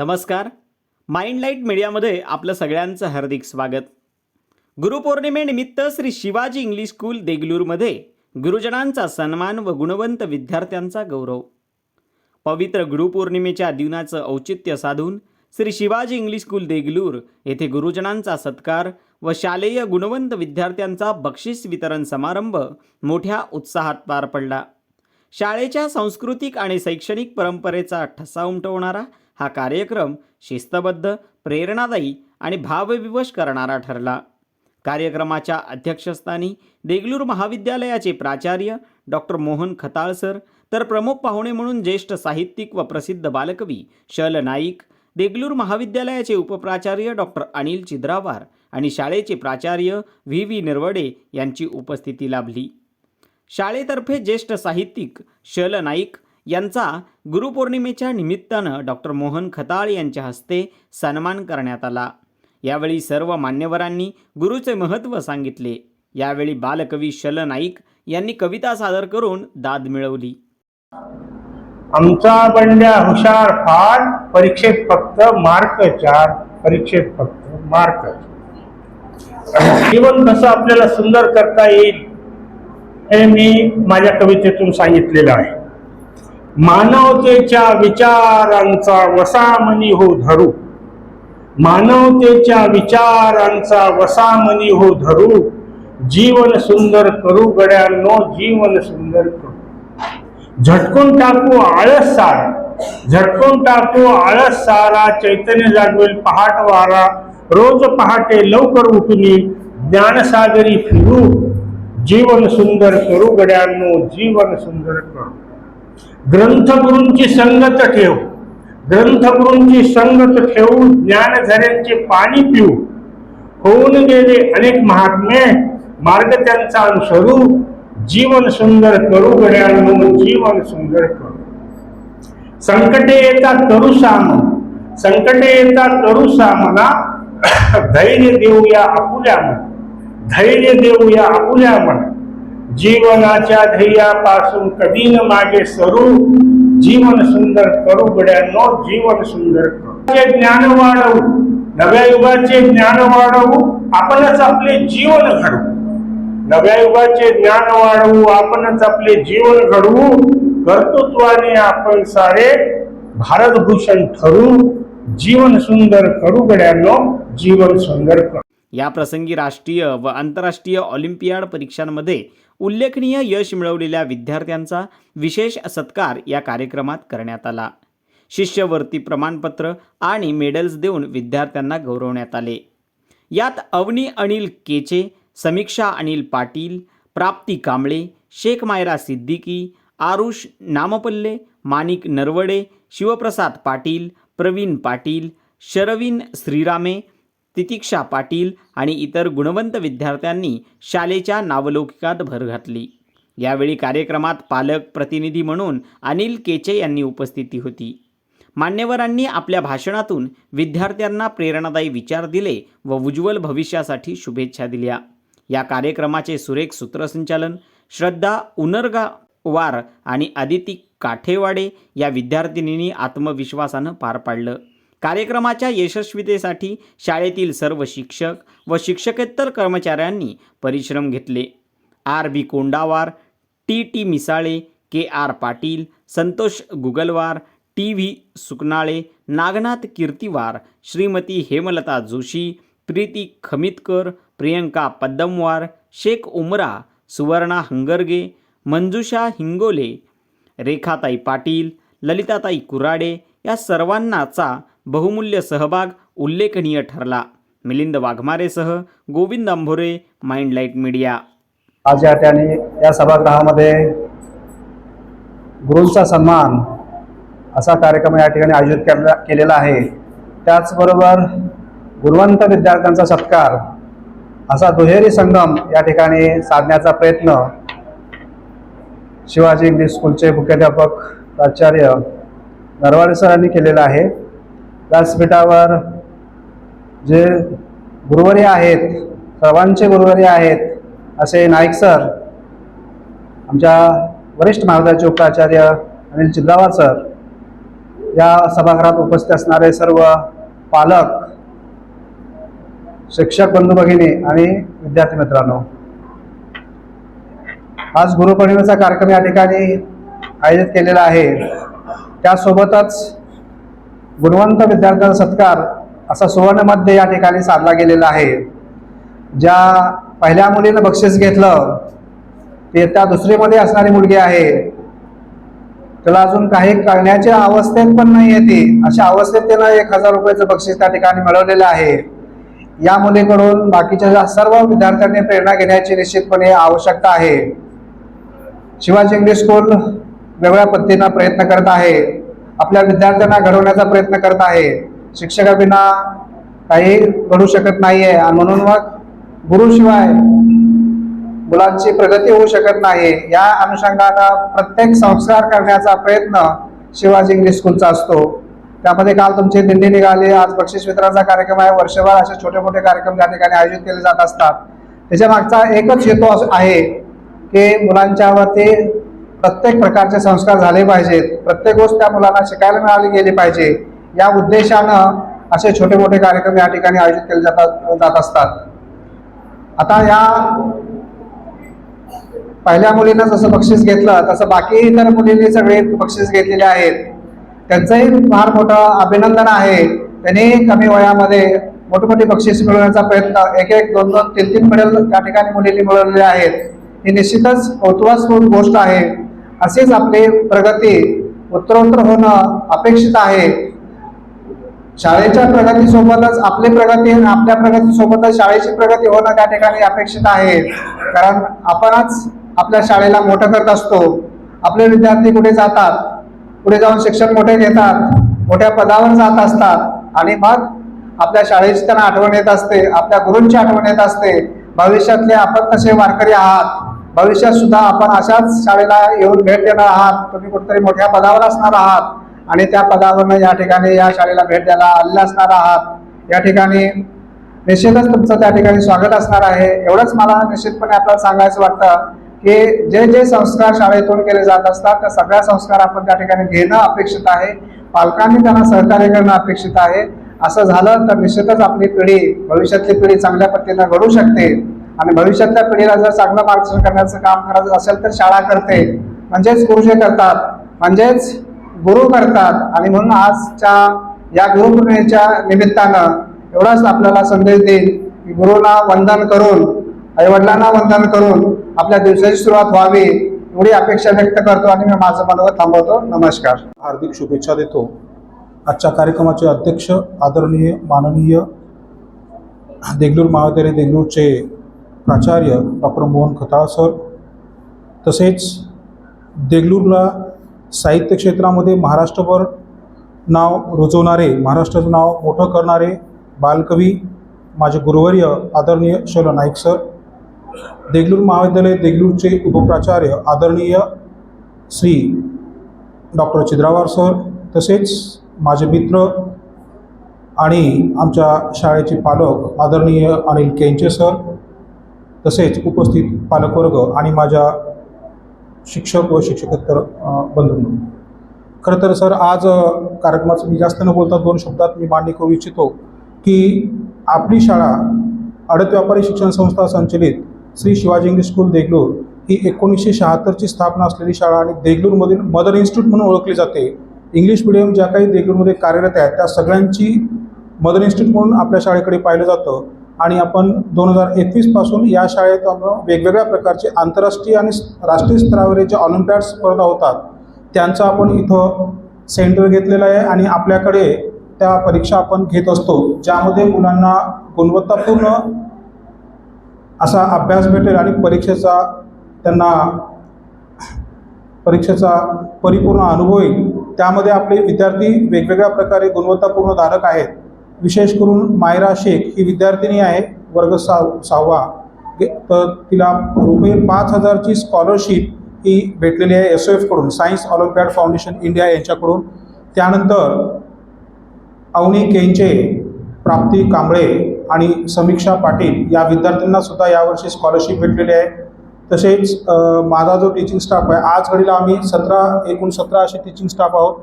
नमस्कार. माइंडलाईट मीडियामध्ये आपलं सगळ्यांचं हार्दिक स्वागत. गुरुपौर्णिमेनिमित्त श्री शिवाजी इंग्लिश स्कूल देगलूरमध्ये गुरुजनांचा सन्मान व गुणवंत विद्यार्थ्यांचा गौरव. पवित्र गुरुपौर्णिमेच्या दिनाचं औचित्य साधून श्री शिवाजी इंग्लिश स्कूल देगलूर येथे गुरुजनांचा सत्कार व शालेय गुणवंत विद्यार्थ्यांचा बक्षीस वितरण समारंभ मोठ्या उत्साहात पार पडला. शाळेच्या सांस्कृतिक आणि शैक्षणिक परंपरेचा ठसा उमटवणारा हा कार्यक्रम शिस्तबद्ध प्रेरणादायी आणि भावविवश करणारा ठरला. कार्यक्रमाच्या अध्यक्षस्थानी देगलूर महाविद्यालयाचे प्राचार्य डॉक्टर मोहन खताळ सर तर प्रमुख पाहुणे म्हणून ज्येष्ठ साहित्यिक व प्रसिद्ध बालकवी शल नाईक देगलूर महाविद्यालयाचे उपप्राचार्य डॉक्टर अनिल चिद्रावार आणि शाळेचे प्राचार्य व्ही. व्ही. निर्वडे यांची उपस्थिती लाभली. शाळेतर्फे ज्येष्ठ साहित्यिक शल नाईक यांचा गुरुपौर्णिमेच्या निमित्तानं डॉक्टर मोहन खताळ यांच्या हस्ते सन्मान करण्यात आला. यावेळी सर्व मान्यवरांनी गुरुचे महत्त्व सांगितले. यावेळी बालकवी शल नाईक यांनी कविता सादर करून दाद मिळवली. आमचा बंड्या हुशार फार परीक्षेत फक्त मार्क चार परीक्षेत फक्त मार्क. जीवन कसं आपल्याला सुंदर करता येईल हे मी माझ्या कवितेतून सांगितलेलं आहे. मानवतेच्या विचारांचा वसामनी हो धरू. मानवतेच्या विचारांचा वसामनी हो धरू. जीवन सुंदर करू गड्यांनो जीवन सुंदर करू. झटकून टाकू आळस सारा. झटकून टाकू आळस सारा चैतन्य जागवेल पहाट वारा. रोज पहाटे लवकर उठली ज्ञानसागरी फिरू. जीवन सुंदर करू गड्यांनो जीवन सुंदर करू. ग्रंथगुरूंची संगत ठेव. ग्रंथगुरूंची संगत ठेवू ज्ञानझऱ्यांचे पाणी पिऊ. होऊन गेले अनेक महात्मे मार्ग त्यांचा अनुसरू. जीवन सुंदर करू गड्यांनो जीवन सुंदर करू. संकटे येतात करू साम. संकटे येतात करू सामना. धैर्य देऊया आपुल्या मन धैर्य देऊया आपुल्या मन जीवनाच्या ध्येयापासून कधी न मागे सरू. जीवन सुंदर करू गड्यांनो जीवन सुंदर करू. ज्ञान वाढवू. नव्या युगाचे ज्ञान वाढवू. आपणच आपले जीवन घडवू. नव्या युगाचे ज्ञान वाढवू. आपणच आपले जीवन घडवू. कर्तृत्वाने आपण सारे भारतभूषण ठरू. जीवन सुंदर करू गड्यांनो जीवन सुंदर करू. या प्रसंगी राष्ट्रीय व आंतरराष्ट्रीय ऑलिम्पियाड परीक्षांमध्ये उल्लेखनीय यश मिळवलेल्या विद्यार्थ्यांचा विशेष सत्कार या कार्यक्रमात करण्यात आला. शिष्यवृत्ती प्रमाणपत्र आणि मेडल्स देऊन विद्यार्थ्यांना गौरवण्यात आले. यात अवनी अनिल केचे समीक्षा अनिल पाटील प्राप्ती कांबळे शेख मायरा सिद्दीकी आरुष नामपल्ले माणिक नरवडे शिवप्रसाद पाटील प्रवीण पाटील शरवीन श्रीरामे तितिक्षा पाटील आणि इतर गुणवंत विद्यार्थ्यांनी शालेच्या नावलौकिकात भर घातली. यावेळी कार्यक्रमात पालक प्रतिनिधी म्हणून अनिल केचे यांनी उपस्थिती होती. मान्यवरांनी आपल्या भाषणातून विद्यार्थ्यांना प्रेरणादायी विचार दिले व उज्ज्वल भविष्यासाठी शुभेच्छा दिल्या. या कार्यक्रमाचे सुरेख सूत्रसंचालन श्रद्धा उनरगावार आणि आदिती काठेवाडे या विद्यार्थिनींनी आत्मविश्वासानं पार पाडलं. कार्यक्रमाच्या यशस्वीतेसाठी शाळेतील सर्व शिक्षक व शिक्षकेतर कर्मचाऱ्यांनी परिश्रम घेतले. R. B. Kondawar T. T. Misale K. R. Patil Santosh Gugulwar T. V. Suknale Nagnath Kirtiwar Shrimati Hemlata Joshi Preeti Khamitkar Priyanka Paddamwar Sheikh Umra Suvarna Hangarge Manjusha Hingole Rekhatai Patil Lalitatai Kurade या सर्वांनाचा बहुमूल्य सहभाग उल्लेखनीय ठरला. मिलिंद वाघमारेसह Govind Ambhore Mindlight media. आज या ठिकाणी या सभागृहामध्ये गुरूंचा सन्मान असा कार्यक्रम या ठिकाणी आयोजित केला केलेला आहे. त्याचबरोबर गुणवंत विद्यार्थ्यांचा सत्कार असा दुहेरी संगम या ठिकाणी साधण्याचा प्रयत्न शिवाजी इंग्लिश स्कूलचे मुख्याध्यापक प्राचार्य नरवाडे सरांनी केलेला आहे. व्यासपीठावर जे गुरुवारी आहेत सर्वांचे गुरुवारी आहेत असे नाईक सर आमच्या वरिष्ठ महाविद्यालयाचे उपाचार्य अनिल चिद्रावार सर या सभागृहात उपस्थित असणारे सर्व पालक शिक्षक बंधू भगिनी आणि विद्यार्थी मित्रांनो आज गुरुपौर्णिमेचा कार्यक्रम या ठिकाणी आयोजित केलेला आहे. त्यासोबतच गुणवंत विद्यार्थ्यांचा सत्कार असा सुवर्णमध्ये या ठिकाणी साधला गेलेला आहे. ज्या पहिल्या मुलीनं बक्षीस घेतलं ते त्या दुसरीमध्ये असणारी मुलगी आहे. त्याला अजून काही करण्याच्या अवस्थेत पण नाही येते अशा अवस्थेत त्यानं एक हजार रुपयाचं बक्षीस त्या ठिकाणी मिळवलेलं आहे. या मुलीकडून बाकीच्या ज्या सर्व विद्यार्थ्यांनी प्रेरणा घेण्याची निश्चितपणे आवश्यकता आहे. शिवाजी इंग्लिश स्कूल वेगळ्या पद्धतीनं प्रयत्न करत आहे. आपल्या विद्यार्थ्यांना घडवण्याचा प्रयत्न करत आहे. शिक्षकाविना काही घडू शकत नाहीये. आणि म्हणून मग गुरुशिवाय मुलांची प्रगती होऊ शकत नाही. या अनुषंगानं प्रत्येक संस्कार करण्याचा प्रयत्न शिवाजी इंग्लिश स्कूलचा असतो. त्यामध्ये काल तुमची दिंडी निघाली. आज बक्षीस वितरणाचा कार्यक्रम आहे. वर्षभर असे छोटे मोठे कार्यक्रम त्या ठिकाणी आयोजित केले जात असतात. त्याच्या मागचा एकच हेतू आहे की मुलांच्यावरती प्रत्येक प्रकारचे संस्कार झाले पाहिजेत. प्रत्येक गोष्ट त्या मुलांना शिकायला मिळाली गेली पाहिजे. या उद्देशानं असे छोटे मोठे कार्यक्रम या ठिकाणी आयोजित केले जातात जात असतात. आता या पहिल्या मुलीनं जसं बक्षीस घेतलं तसं बाकी इतर मुलींनी सगळे बक्षीस घेतलेले आहेत. त्यांचंही फार मोठं अभिनंदन आहे. त्यांनी कमी वयामध्ये मोठमोठी बक्षीस मिळवण्याचा प्रयत्न एक एक दोन दोन तीन तीन मेडल त्या ठिकाणी मुलींनी मिळवलेले आहेत. ही निश्चितच कौतुकास्पूर्ण गोष्ट आहे. अशीच आपली प्रगती उत्तरोत्तर होणं अपेक्षित आहे. शाळेच्या प्रगतीसोबतच आपली प्रगती आणि आपल्या प्रगतीसोबतच शाळेची प्रगती होणं त्या ठिकाणी अपेक्षित आहे. कारण आपणच आपल्या शाळेला मोठं करत असतो. आपले विद्यार्थी कुठे जातात? पुढे जाऊन शिक्षण मोठे घेतात? मोठ्या पदावर जात असतात. आणि मग आपल्या शाळेची त्यांना आठवण येत असते. आपल्या गुरूंची आठवण येत असते. भविष्यातले आपण कसे वारकरी आहात? भविष्यात सुद्धा आपण अशाच शाळेला येऊन भेट देणार आहात. तुम्ही कुठेतरी मोठ्या पदावर असणार आहात आणि त्या पदावरनं या ठिकाणी या शाळेला भेट द्यायला आलेला असणार आहात. या ठिकाणी निश्चितच तुमचं त्या ठिकाणी स्वागत असणार आहे. एवढंच मला निश्चितपणे आपल्याला सांगायचं वाटतं की जे जे संस्कार शाळेतून केले जात असतात त्या सगळ्या संस्कार आपण त्या ठिकाणी घेणं अपेक्षित आहे. पालकांनी त्यांना सहकार्य करणं अपेक्षित आहे. असं झालं तर निश्चितच आपली पिढी भविष्यातली पिढी चांगल्या पद्धतीनं घडू शकते. आणि भविष्यातल्या पिढीला जर चांगलं मार्गदर्शन करण्याचं काम करायचं असेल तर शाळा करते. म्हणजेच गुरुजे करतात. म्हणजेच गुरु करतात. आणि म्हणून आजच्या या गुरुपौर्णिमेच्या निमित्तानं एवढाच आपल्याला संदेश देईल की गुरुला वंदन करून आईवडिलांना वंदन करून आपल्या दिवसाची सुरुवात व्हावी एवढी अपेक्षा व्यक्त करतो आणि मी माझं मनोगत थांबवतो. नमस्कार. हार्दिक शुभेच्छा देतो. आजच्या कार्यक्रमाचे अध्यक्ष आदरणीय माननीय देगलूर महाविद्यालय देगलूरचे प्राचार्य डॉक्टर मोहन खताळ सर तसेच देगलूरला साहित्य क्षेत्रामध्ये महाराष्ट्रभर नाव रुजवणारे महाराष्ट्राचं नाव मोठं करणारे बालकवी माझे गुरुवर्य आदरणीय शैल नाईक सर देगलूर महाविद्यालय देगलूरचे उपप्राचार्य आदरणीय श्री डॉक्टर चिद्रावार सर तसेच माझे मित्र आणि आमच्या शाळेचे पालक आदरणीय अनिल केंचे सर तसेच उपस्थित पालकवर्ग आणि माझ्या शिक्षक व शिक्षकेतर अ, बंधूंनो. खरं तर सर आज कार्यक्रमाचं मी जास्त न बोलता दोन शब्दात मी मांडणी करू इच्छितो की आपली शाळा अडत व्यापारी शिक्षण संस्था संचलित श्री शिवाजी इंग्लिश स्कूल देगलूर ही एकोणीसशे शहात्तरची स्थापना असलेली शाळा आणि देगलूरमधील मदर इन्स्टिट्यूट म्हणून ओळखली जाते. इंग्लिश मिडियम ज्या काही देगलूरमध्ये कार्यरत आहेत त्या सगळ्यांची मदर इन्स्टिट्यूट म्हणून आपल्या शाळेकडे पाहिलं जातं. आणि आपण दोन हजार एकवीसपासून या शाळेत आपण वेगवेगळ्या प्रकारचे आंतरराष्ट्रीय आणि राष्ट्रीय स्तरावरील जे ऑलिम्पियाड स्पर्धा होतात त्यांचं आपण इथं सेंटर घेतलेलं आहे आणि आपल्याकडे त्या परीक्षा आपण घेत असतो ज्यामध्ये मुलांना गुणवत्तापूर्ण असा अभ्यास भेटेल आणि परीक्षेचा त्यांना परीक्षेचा परिपूर्ण अनुभव येईल. त्यामध्ये आपले विद्यार्थी वेगवेगळ्या प्रकारे गुणवत्तापूर्ण धारक आहेत. विशेष करून मायरा शेख ही विद्यार्थिनी आहे वर्ग सा सहावा. तर तिला रुपये पाच हजारची स्कॉलरशिप ही भेटलेली आहे एस ओ एफकडून सायन्स ऑलिम्पियाड फाउंडेशन इंडिया यांच्याकडून. त्यानंतर अवनी केंचे प्राप्ती कांबळे आणि समीक्षा पाटील या विद्यार्थ्यांना सुद्धा यावर्षी स्कॉलरशिप भेटलेली आहे. तसेच माझा जो टीचिंग स्टाफ आहे आज घडीला आम्ही सतरा एकूण सतरा असे टीचिंग स्टाफ आहोत.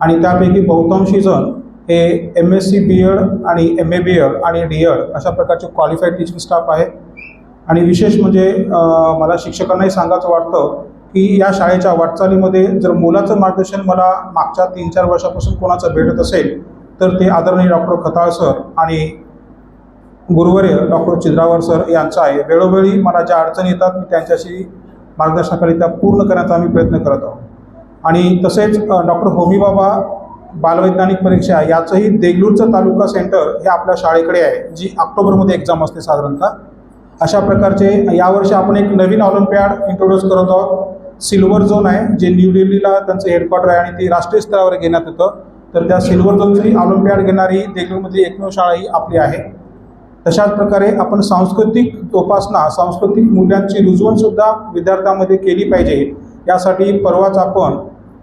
आणि त्यापैकी बहुतांशी जण हे M S C B Ed आणि एम ए बी एड आणि डी एड अशा प्रकारचे क्वालिफाईड टीचिंग स्टाफ आहे. आणि विशेष म्हणजे मला शिक्षकांनाही सांगायचं वाटतं की या शाळेच्या वाटचालीमध्ये जर मुलाचं मार्गदर्शन मला मागच्या तीन चार वर्षापासून कोणाचं भेटत असेल तर ते आदरणीय डॉक्टर खताळ सर आणि गुरुवर्य डॉक्टर चिद्रावर सर यांचा आहे. वेळोवेळी मला ज्या अडचणी येतात मी त्यांच्याशी मार्गदर्शनाकरिता पूर्ण करण्याचा आम्ही प्रयत्न करत आहोत. आणि तसेच डॉक्टर होमीबाबा बालवैज्ञानिक परीक्षा याचंही देगलूरचं तालुका सेंटर हे आपल्या शाळेकडे आहे जी ऑक्टोबरमध्ये एक्झाम असते साधारणतः. अशा प्रकारचे यावर्षी आपण एक नवीन ऑलिम्पियाड इंट्रोड्यूस करत आहोत. सिल्वर झोन आहे जे न्यू दिल्लीला त्यांचं हेडक्वार्टर आहे आणि ती राष्ट्रीय स्तरावर घेण्यात येतं. तर त्या सिल्वर झोनची ऑलिम्पियाड घेणारी देगलूरमधली एकमेव शाळा ही आपली आहे. तशाच प्रकारे आपण सांस्कृतिक जोपासना सांस्कृतिक मूल्यांची रुजवणसुद्धा विद्यार्थ्यांमध्ये केली पाहिजे. यासाठी परवाच आपण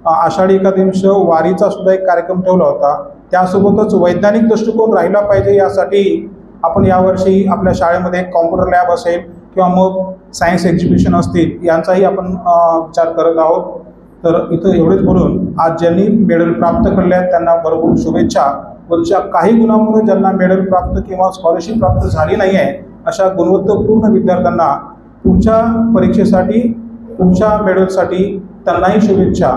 आषाढी एकादश वारीचा सुद्धा एक कार्यक्रम ठेवला होता. त्यासोबतच वैज्ञानिक दृष्टिकोन राहिला पाहिजे यासाठी आपण यावर्षी आपल्या शाळेमध्ये कॉम्प्युटर लॅब असेल किंवा मग सायन्स एक्झिबिशन असतील यांचाही आपण विचार करत आहोत. तर इथं एवढेच बोलून आज ज्यांनी मेडल प्राप्त केले आहेत त्यांना भरपूर शुभेच्छा. वरच्या काही गुणांमुळे ज्यांना मेडल प्राप्त किंवा स्कॉलरशिप प्राप्त झाली नाही आहे अशा गुणवत्तापूर्ण विद्यार्थ्यांना पुढच्या परीक्षेसाठी पुढच्या मेडलसाठी त्यांनाही शुभेच्छा.